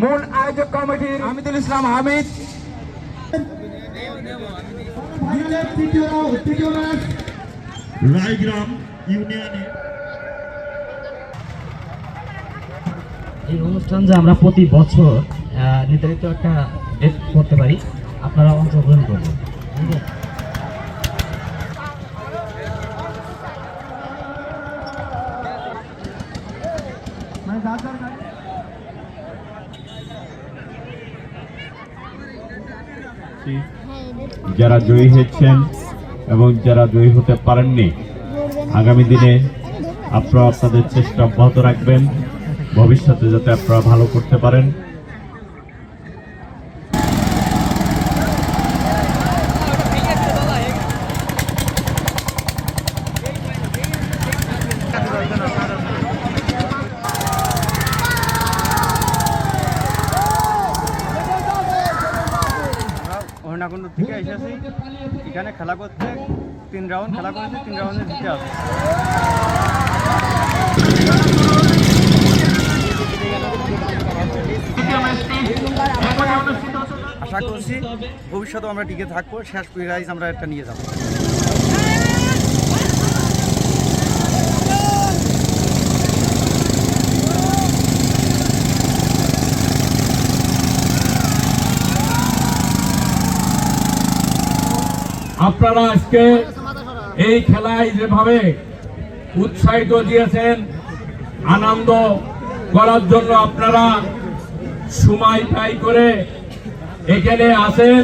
মূল আয়োজক কমিটির আমিদুল ইসলাম হামিদ। রায়গ্রাম ইউনিয়নে। এই অনুষ্ঠান যে আমরা প্রতি বছর নির্ধারিত একটা ডেট করতে পারি আপনারা অংশগ্রহণ করবেন। ঠিক যারা জয়ী হয়েছেন এবং যারা জয়ী হতে পারেননি, আগামী দিনে আপনারা আপনাদের চেষ্টা অব্যাহত রাখবেন। ভবিষ্যতে যাতে আপনারা ভালো করতে পারেন। হরিণাকুণ্ড থেকে এসেছি। এখানে খেলা করতে তিন রাউন্ড খেলা করেছে, তিন রাউন্ডে জিতে আছে। আশা করছি ভবিষ্যতে আমরা টিকে থাকব, শেষ প্রাইজ আমরা একটা নিয়ে যাব। আপনারা আজকে এই খেলায় যেভাবে উৎসাহিত দিয়েছেন, আনন্দ করার জন্য আপনারা সময় ব্যয় করে এখানে আসেন।